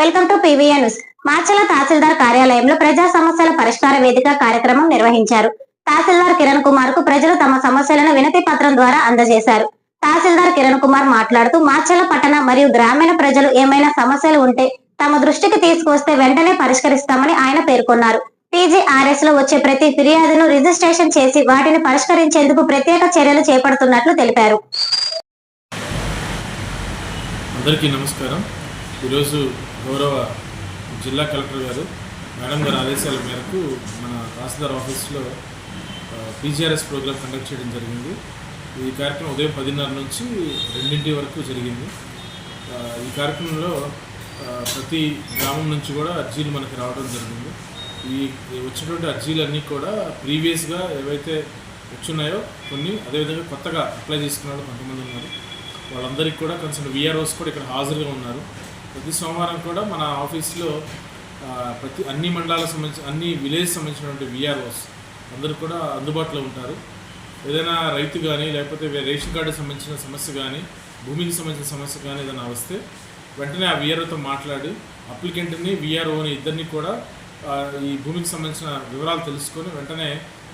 Welcome to PVA news. మార్చల తహసీల్దార్ కార్యాలయంలో ప్రజా సమస్యల పరిష్కార వేదిక కార్యక్రమం నిర్వహించారు. తహసీల్దార్ కిరణ్ కుమార్కు ప్రజలు తమ సమస్యలను వినతి పత్రం ద్వారా అందజేశారు. తహసీల్దార్ కిరణ్ కుమార్ మాట్లాడుతూ మార్చల పట్టణ మరియు గ్రామీణ ప్రజలు ఏమైనా సమస్యలు ఉంటే తమ దృష్టికి తీసుకొస్తే వెంటనే పరిష్కరిస్తామని ఆయన పేర్కొన్నారు. టీజీఆర్ఎస్లో వచ్చే ప్రతి ఫిర్యాదును రిజిస్ట్రేషన్ చేసి వాటిని పరిష్కరించేందుకు ప్రత్యేక చర్యలు చేపడుతున్నట్లు తెలిపారు. అందరికీ నమస్కారం. ఈరోజు గౌరవ జిల్లా కలెక్టర్ గారు మేడం గారి ఆదేశాల మేరకు మన తహసీల్దార్ ఆఫీస్లో పీజీఆర్ఎస్ ప్రోగ్రామ్ కండక్ట్ చేయడం జరిగింది. ఈ కార్యక్రమం ఉదయం పదిన్నర నుంచి రెండింటి వరకు జరిగింది. ఈ కార్యక్రమంలో ప్రతి గ్రామం నుంచి కూడా అర్జీలు మనకి రావడం జరిగింది. ఈ ఈ వచ్చినటువంటి అర్జీలన్నీ కూడా ప్రీవియస్గా ఏవైతే వచ్చున్నాయో కొన్ని అదేవిధంగా కొత్తగా అప్లై చేసుకున్న వాళ్ళు కొంతమంది ఉన్నారు. వాళ్ళందరికీ కూడా కన్సర్న్ విఆర్ఓస్ కూడా ఇక్కడ హాజరుగా ఉన్నారు. ప్రతి సోమవారం కూడా మన ఆఫీస్లో ప్రతి అన్ని మండలాలకు సంబంధించి అన్ని విలేజ్ సంబంధించినటువంటి విఆర్ఓస్ అందరూ కూడా అందుబాటులో ఉంటారు. ఏదైనా రైతు కానీ లేకపోతే రేషన్ కార్డు సంబంధించిన సమస్య కానీ భూమికి సంబంధించిన సమస్య కానీ ఏదైనా వస్తే వెంటనే ఆ విఆర్ఓతో మాట్లాడి అప్లికెంట్ని విఆర్ఓని ఇద్దరిని కూడా ఈ భూమికి సంబంధించిన వివరాలు తెలుసుకొని వెంటనే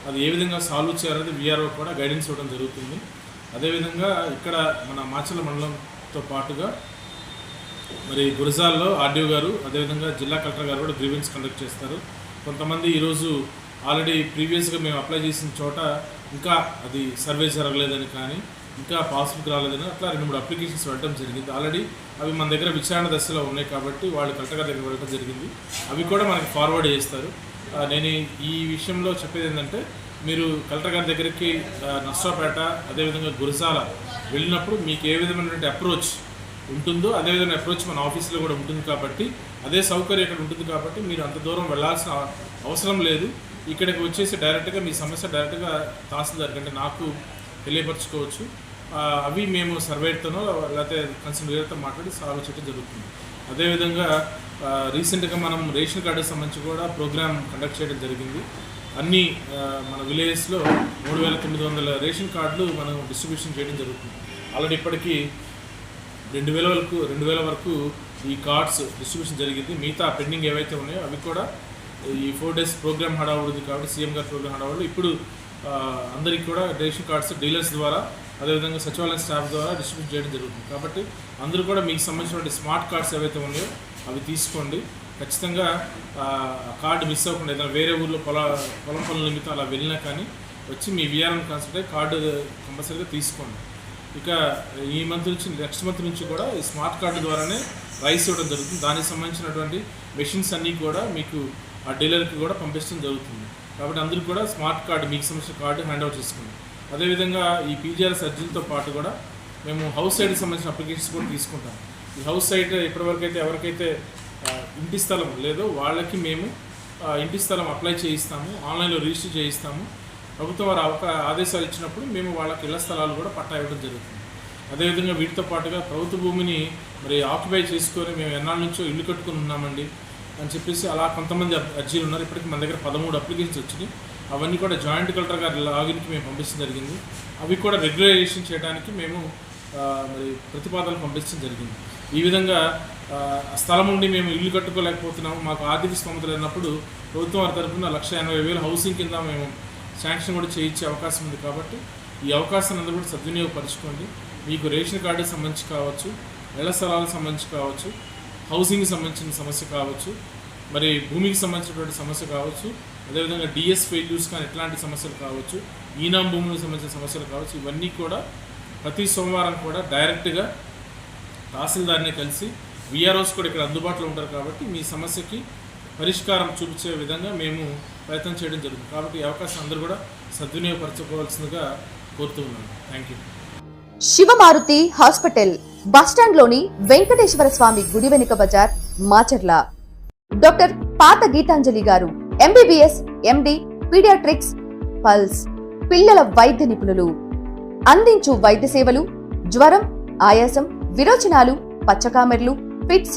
అది ఏ విధంగా సాల్వ్ చేయాలనేది విఆర్ఓ కూడా గైడెన్స్ ఇవ్వడం జరుగుతుంది. అదేవిధంగా ఇక్కడ మన మాచల మండలంతో పాటుగా మరి గురజాల్లో ఆర్డీఓ గారు అదేవిధంగా జిల్లా కలెక్టర్ గారు కూడా గ్రీవెన్స్ కండక్ట్ చేస్తారు. కొంతమంది ఈరోజు ఆల్రెడీ ప్రీవియస్గా మేము అప్లై చేసిన చోట ఇంకా అది సర్వే జరగలేదని కానీ ఇంకా పాస్బుక్ రాలేదని అట్లా రెండు మూడు అప్లికేషన్స్ వెళ్ళడం జరిగింది. ఆల్రెడీ అవి మన దగ్గర విచారణ దశలో ఉన్నాయి కాబట్టి వాళ్ళు కలెక్టర్ గారి దగ్గర వెళ్ళడం జరిగింది. అవి కూడా మనకి ఫార్వర్డ్ చేస్తారు. నేను ఈ- విషయంలో చెప్పేది ఏంటంటే మీరు కలెక్టర్ గారి దగ్గరికి నష్టపేట అదేవిధంగా గురజాల వెళ్ళినప్పుడు మీకు ఏ విధమైనటువంటి అప్రోచ్ ఉంటుందో అదేవిధంగా అప్రోచ్ మన ఆఫీస్లో కూడా ఉంటుంది కాబట్టి అదే సౌకర్యం ఇక్కడ ఉంటుంది కాబట్టి మీరు అంత దూరం వెళ్ళాల్సిన అవసరం లేదు. ఇక్కడికి వచ్చేసి డైరెక్ట్గా మీ సమస్య డైరెక్ట్గా తహసీల్దార్ అంటే నాకు తెలియపరచుకోవచ్చు. అవి మేము సర్వేతోనో లేకపోతే కన్సర్న్ వేరేతో మాట్లాడి సాల్వ్ చేయడం జరుగుతుంది. అదేవిధంగా రీసెంట్గా మనం రేషన్ కార్డుకి సంబంధించి కూడా ప్రోగ్రామ్ కండక్ట్ చేయడం జరిగింది. అన్ని మన విలేజెస్లో మూడు వేల తొమ్మిది వందల రేషన్ కార్డులు మనం డిస్ట్రిబ్యూషన్ చేయడం జరుగుతుంది. ఆల్రెడీ ఇప్పటికీ రెండు వేల వరకు రెండు వేల వరకు ఈ కార్డ్స్ డిస్ట్రిబ్యూషన్ జరిగింది. మిగతా పెండింగ్ ఏవైతే ఉన్నాయో అవి కూడా ఈ ఫోర్ డేస్ ప్రోగ్రామ్ హడావుడిది కాబట్టి సీఎం గారి ప్రోగ్రామ్ హడావుడు ఇప్పుడు అందరికీ కూడా రేషన్ కార్డ్స్ డీలర్స్ ద్వారా అదేవిధంగా సచివాలయం స్టాఫ్ ద్వారా డిస్ట్రిబ్యూట్ చేయడం జరుగుతుంది. కాబట్టి అందరూ కూడా మీకు సంబంధించినటువంటి స్మార్ట్ కార్డ్స్ ఏవైతే ఉన్నాయో అవి తీసుకోండి. ఖచ్చితంగా కార్డు మిస్ అవ్వకుండా ఏదైనా వేరే ఊర్లో పొల పొలం పనుల నిమిత్తం అలా వెళ్ళినా కానీ వచ్చి మీ విఆర్ఎం కాన్సెప్ట్ కార్డు కంపల్సరీగా తీసుకోండి. ఇక ఈ మంత్ నుంచి నెక్స్ట్ మంత్ నుంచి కూడా ఈ స్మార్ట్ కార్డు ద్వారానే రైస్ ఇవ్వడం జరుగుతుంది. దానికి సంబంధించినటువంటి మెషిన్స్ అన్నీ కూడా మీకు ఆ డీలర్కి కూడా పంపించడం జరుగుతుంది. కాబట్టి అందరూ కూడా స్మార్ట్ కార్డు మీకు సంబంధించిన కార్డు హ్యాండ్ ఓవర్ చేసుకోండి. అదేవిధంగా ఈ పీజీఆర్ సర్జన్తో పాటు కూడా మేము హౌస్ సైడ్కి సంబంధించిన అప్లికేషన్స్ కూడా తీసుకుంటాం. ఈ హౌస్ సైడ్ ఇప్పటివరకు అయితే ఎవరికైతే ఇంటి స్థలం లేదో వాళ్ళకి మేము ఇంటి స్థలం అప్లై చేయిస్తాము. ఆన్లైన్లో రిజిస్టర్ చేయిస్తాము. ప్రభుత్వం వారు అవకా ఆదేశాలు ఇచ్చినప్పుడు మేము వాళ్ళకి ఇళ్ళ స్థలాలు కూడా పట్టా ఇవ్వడం జరుగుతుంది. అదేవిధంగా వీటితో పాటుగా ప్రభుత్వ భూమిని మరి ఆక్యుపై చేసుకొని మేము ఎన్నాళ్ళ నుంచో ఇల్లు కట్టుకుని ఉన్నామండి అని చెప్పేసి అలా కొంతమంది అర్జీలు ఉన్నారు. ఇప్పటికి మన దగ్గర పదమూడు అప్లికేషన్స్ వచ్చినాయి. అవన్నీ కూడా జాయింట్ కలెక్టర్ గారి లాగిన్కి మేము పంపించడం జరిగింది. అవి కూడా రెగ్యులరైజేషన్ చేయడానికి మేము మరి ప్రతిపాదనలు పంపించడం జరిగింది. ఈ విధంగా ఆ, స్థలం ఉండి మేము ఇల్లు కట్టుకోలేకపోతున్నాము. మాకు ఆర్థిక స్తోమత లేనప్పుడు ప్రభుత్వం వారి తరఫున లక్ష ఎనభై వేలు హౌసింగ్ కింద మేము శాంక్షన్ కూడా చేయించే అవకాశం ఉంది కాబట్టి ఈ అవకాశాన్ని అందరూ కూడా సద్వినియోగపరచుకోండి. మీకు రేషన్ కార్డుకి సంబంధించి కావచ్చు నెల స్థలాలకు సంబంధించి కావచ్చు హౌసింగ్కి సంబంధించిన సమస్య కావచ్చు మరి భూమికి సంబంధించినటువంటి సమస్య కావచ్చు అదేవిధంగా డిఎస్ ఫెయిల్యూస్ కానీ ఎట్లాంటి సమస్యలు కావచ్చు ఈనాం భూములకు సంబంధించిన సమస్యలు కావచ్చు ఇవన్నీ కూడా ప్రతి సోమవారం కూడా డైరెక్ట్గా తహసీల్దార్ని కలిసి విఆర్ఓస్ కూడా ఇక్కడ అందుబాటులో ఉంటారు కాబట్టి మీ సమస్యకి పరిష్కారం చూపించే విధంగా మేము ప్రయత్నం చేయడం జరుగుతుంది. కాబట్టి ఈ అవకాశం అందరూ కూడా సద్వినియోగపరచుకోవాల్సిందిగా కోరుతూ ఉన్నాను. థ్యాంక్ యూ శివమారుతి హాస్పిటల్ బస్టాండ్లోని వెంకటేశ్వర స్వామి గుడి వెనుక బజార్ మాచర్ల. డాక్టర్ పాత గీతాంజలి గారు ఎంబీబీఎస్ ఎండి పీడియాట్రిక్స్ పల్స్ పిల్లల వైద్య నిపుణులు. అందించు వైద్య సేవలు జ్వరం ఆయాసం విరోచనాలు పచ్చకామెర్లు ఫిట్స్